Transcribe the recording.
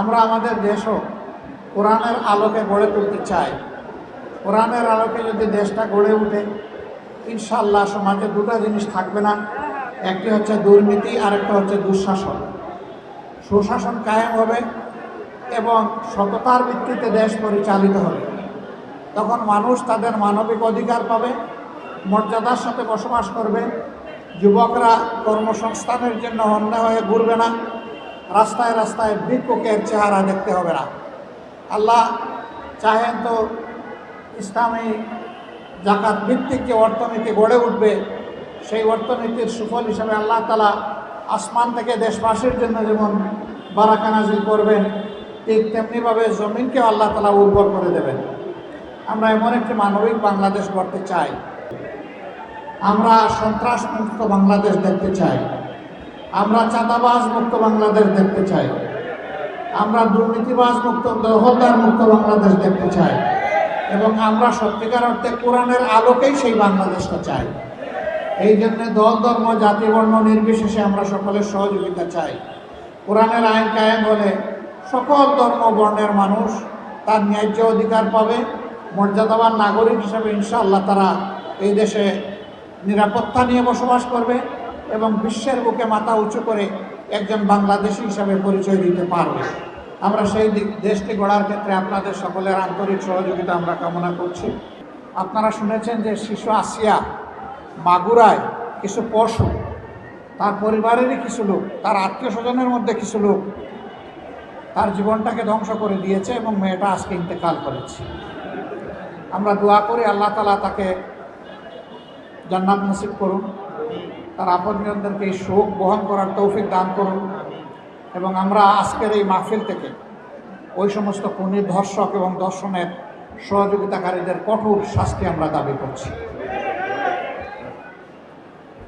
আমরা আমাদের দেশও কোরআনের আলোকে গড়ে তুলতে চাই। কোরআনের আলোকে যদি দেশটা গড়ে উঠে ইনশাল্লাহ সমাজে দুটো জিনিস থাকবে না। একটি হচ্ছে দুর্নীতি আর একটা হচ্ছে দুঃশাসন। সুশাসন কায়েম হবে এবং সততার ভিত্তিতে দেশ পরিচালিত হবে। তখন মানুষ তাদের মানবিক অধিকার পাবে, মর্যাদার সাথে বসবাস করবে, যুবকরা কর্মসংস্থানের জন্য অন্যায় হয়ে ঘুরবে না। রাস্তায় রাস্তায় ভিক্ষুকের চেহারা দেখতে হবে না। আল্লাহ চাহেন তো ইসলামী জাকাত ভিত্তিক যে অর্থনীতি গড়ে উঠবে, সেই অর্থনীতির সুফল হিসাবে আল্লাহ তালা আসমান থেকে দেশবাসীর জন্য যেমন বারাকা নাজিল করবেন, ঠিক তেমনিভাবে জমিনকেও আল্লাহ তালা উর্বর করে দেবেন। আমরা এমন একটি মানবিক বাংলাদেশ গড়তে চাই। আমরা সন্ত্রাস মুক্ত বাংলাদেশ দেখতে চাই। আমরা চাঁদাবাজ মুক্ত বাংলাদেশ দেখতে চাই। আমরা দুর্নীতিবাজ মুক্ত, দখলদার মুক্ত বাংলাদেশ দেখতে চাই। এবং আমরা সত্যিকার অর্থে কোরআনের আলোকেই সেই বাংলাদেশটা চাই। এই জন্য দল, ধর্ম, জাতি, বর্ণ নির্বিশেষে আমরা সকলের সহযোগিতা চাই। কোরআনের আইন কায়েম হলে সকল ধর্ম বর্ণের মানুষ তার ন্যায্য অধিকার পাবে। মর্যাদাবান নাগরিক হিসেবে ইনশাআল্লাহ তারা এই দেশে নিরাপত্তা নিয়ে বসবাস করবে। এবং বিশ্বের বুকে মাথা উঁচু করে একজন বাংলাদেশি হিসাবে পরিচয় দিতে পারবে। আমরা সেই দিক, দেশটি গড়ার ক্ষেত্রে আপনাদের সকলের আন্তরিক সহযোগিতা আমরা কামনা করছি। আপনারা শুনেছেন যে শিশু আসিয়া মাগুরায় কিছু পশু, তার পরিবারেরই কিছু লোক, তার আত্মীয় স্বজনের মধ্যে কিছু লোক তার জীবনটাকে ধ্বংস করে দিয়েছে এবং মেয়েটা আজকে ইন্তেকাল করেছে। আমরা দোয়া করি আল্লাহ তালা তাকে জান্নাত নসিব করুন। তার আপনজনদেরকে এই শোক বহন করার তৌফিক দান করুন। এবং আমরা আজকের এই মাহফিল থেকে ওই সমস্ত খুনি ধর্ষক এবং দর্শনের সহযোগিতাকারীদের কঠোর শাস্তি আমরা দাবি করছি।